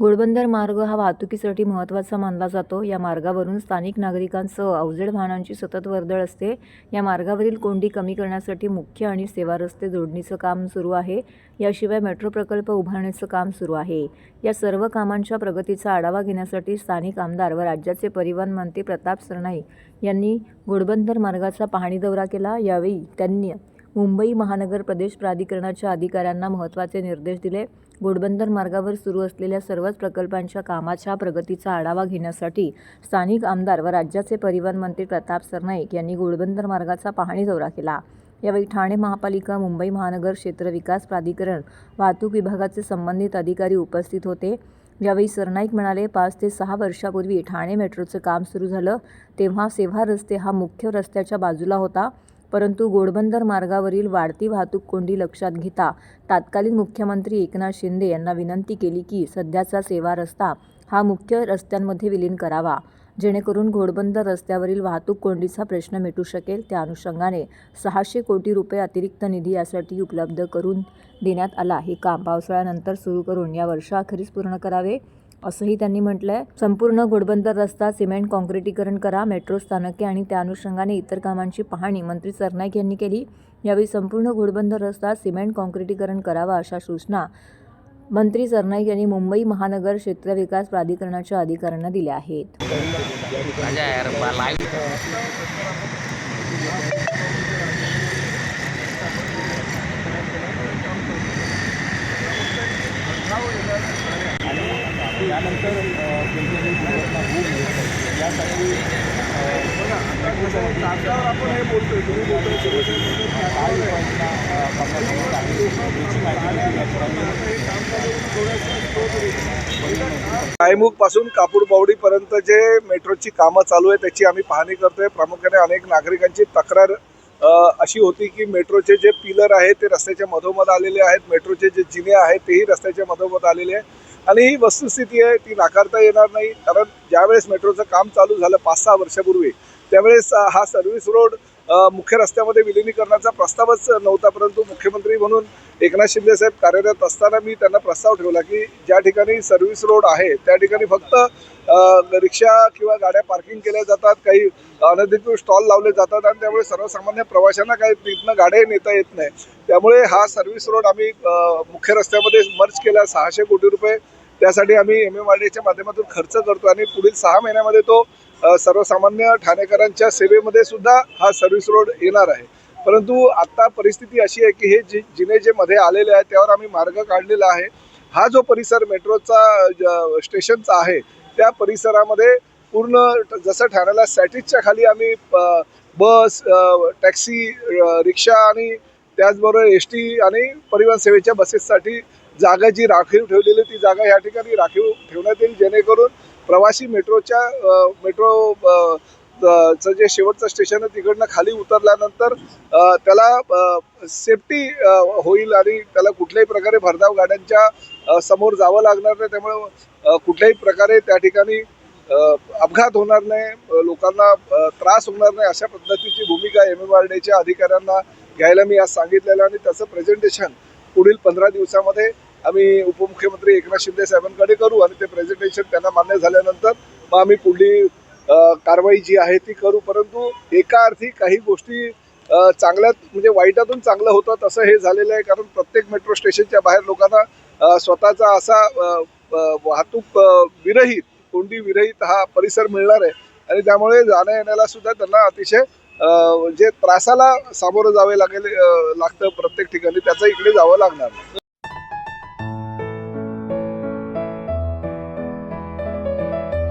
घोडबंदर मार्ग हा वाहतुकीसाठी महत्त्वाचा मानला जातो. या मार्गावरून स्थानिक नागरिकांसह अवजड वाहनांची सतत वर्दळ असते. या मार्गावरील कोंडी कमी करण्यासाठी मुख्य आणि सेवा रस्ते जोडणीचं काम सुरू आहे. याशिवाय मेट्रो प्रकल्प उभारण्याचं काम सुरू आहे. या सर्व कामांच्या प्रगतीचा आढावा घेण्यासाठी स्थानिक आमदार व राज्याचे परिवहन मंत्री प्रताप सरनाईक यांनी घोडबंदर मार्गाचा पाहणी दौरा केला. यावेळी त्यांनी मुंबई महानगर प्रदेश प्राधिकरणाच्या अधिकाऱ्यांना महत्त्वाचे निर्देश दिले. घोडबंदर मार्गावर सुरू असलेल्या सर्वच प्रकल्पांच्या कामाच्या प्रगतीचा आढावा घेण्यासाठी स्थानिक आमदार व राज्याचे परिवहन मंत्री प्रताप सरनाईक यांनी घोडबंदर मार्गाचा पाहणी दौरा केला. यावेळी ठाणे महापालिका मुंबई महानगर क्षेत्र विकास प्राधिकरण वाहतूक विभागाचे संबंधित अधिकारी उपस्थित होते. यावेळी सरनाईक म्हणाले पाच ते सहा वर्षापूर्वी ठाणे मेट्रोचं काम सुरू झालं तेव्हा सेव्हा रस्ते हा मुख्य रस्त्याच्या बाजूला होता. परंतु घोडबंदर मार्गावरील वाढती वाहतूक कोंडी लक्षात घेता तत्कालीन मुख्यमंत्री एकनाथ शिंदे यांना विनंती केली की सध्याचा सेवा रस्ता हा मुख्य रस्त्यांमध्ये विलीन करावा. जेणेकरून घोडबंदर रस्त्यावरील वाहतूक कोंडीचा प्रश्न मिटू शकेल. त्या अनुषंगाने सहाशे कोटी रुपये अतिरिक्त निधी यासाठी उपलब्ध करून देण्यात आला. हे काम पावसाळ्यानंतर सुरू करून या वर्षाअखेरीस पूर्ण करावे. असंही त्यांनी म्हटलंय. संपूर्ण घोडबंदर रस्ता सिमेंट कॉन्क्रिटीकरण करा मेट्रो स्थानके आणि त्या अनुषंगाने इतर कामांची पाहणी मंत्री सरनाईक यांनी केली. यावेळी संपूर्ण घोडबंदर रस्ता सिमेंट कॉन्क्रिटीकरण करावा अशा सूचना मंत्री सरनाईक यांनी मुंबई महानगर क्षेत्र विकास प्राधिकरणाच्या अधिकाऱ्यांना दिल्या आहेत. त्यानंतर कोणत्याही दुर्घटना होऊ नये यासाठी आपण हे बोलतोय तुम्ही बोलतोय काय उपाययोजना अ, करण्यात येत आहे याची माहिती गायमुखपासून कापूर बावडी पर्यंत जे मेट्रोची कामं चालू आहे त्याची आम्ही पाहणी करतोय. प्रामुख्याने अनेक नागरिकांची तक्रार अशी होती की मेट्रोचे जे पिलर आहेत ते रस्त्याच्या मधोमध आलेले आहेत. मेट्रोचे जे जिने आहेत तेही रस्त्याच्या मधोमध आलेले आहे आणि ही वस्तुस्थिती आहे ती नाकारता येणार नाही. कारण ज्यावेळेस मेट्रोचं काम चालू झालं पाच सहा वर्षापूर्वी त्यावेळेस हा सर्व्हिस रोड मुख्य रस्त्यामध्ये विलिनीकरणाचा प्रस्तावच नव्हता. परंतु मुख्यमंत्री म्हणून एकनाथ शिंदे साहेब कार्यरत असताना मी त्यांना प्रस्ताव ठेवला की ज्या ठिकाणी सर्व्हिस रोड आहे त्या ठिकाणी फक्त रिक्षा किंवा गाड्या पार्किंग केल्या जातात काही अनधिकृत स्टॉल लावले जातात आणि त्यामुळे सर्वसामान्य प्रवाशांना काही तिथनं गाड्या नेता येत नाही. त्यामुळे हा सर्व्हिस रोड आम्ही मुख्य रस्त्यामध्ये मर्ज केला सहाशे कोटी रुपये त्यासाठी आम्ही एम एम आर डीच्या माध्यमातून खर्च करतो आणि पुढील सहा महिन्यामध्ये तो सर्वसामान्य ठाणेकरांच्या सेवेमध्ये सुद्धा हा सर्व्हिस रोड येणार आहे. परंतु आत्ता परिस्थिती अशी आहे की हे जि जिने जे मध्ये आलेले आहे त्यावर आम्ही मार्ग काढलेला आहे. हा जो परिसर मेट्रोचा ज- स्टेशनचा आहे त्या परिसरामध्ये पूर्ण जसं ठाण्याला सॅटिसच्या खाली आम्ही बस टॅक्सी रिक्षा आणि त्याचबरोबर एस टी आणि परिवहन सेवेच्या बसेससाठी जागा जी राखीव ठेवलेली ती जागा या ठिकाणी राखीव ठेवण्यात येईल जेणेकरून प्रवासी मेट्रोच्या मेट्रो चं जे शेवटचं स्टेशन आहे तिकडनं खाली उतरल्यानंतर त्याला सेफ्टी होईल आणि त्याला कुठल्याही प्रकारे भरधाव गाड्यांच्या समोर जावं लागणार नाही. त्यामुळे कुठल्याही प्रकारे त्या ठिकाणी अपघात होणार नाही लोकांना त्रास होणार नाही अशा पद्धतीची भूमिका एम एम आर डीच्या अधिकाऱ्यांना घ्यायला मी आज सांगितलेलं आणि त्याचं प्रेझेंटेशन पुढील पंधरा दिवसामध्ये आम्ही उपमुख्यमंत्री एकनाथ शिंदे साहेबांकडे करू आणि ते प्रेझेंटेशन त्यांना मान्य झाल्यानंतर मग आम्ही पुढली कारवाई जी आहे ती करू. परंतु एका अर्थी काही गोष्टी चांगल्यात म्हणजे वाईटातून चांगलं होतं तसं हे झालेलं आहे. कारण प्रत्येक मेट्रो स्टेशनच्या बाहेर लोकांना स्वतःचा असा वाहतूक विरहित कोंडी विरहित हा परिसर मिळणार आहे. आणि त्यामुळे जाण्या येण्याला सुद्धा त्यांना अतिशय जे म्हणजे त्रासाला सामोरं जावे लागेल लागतं प्रत्येक ठिकाणी. त्याचं इकडे जावं लागणार.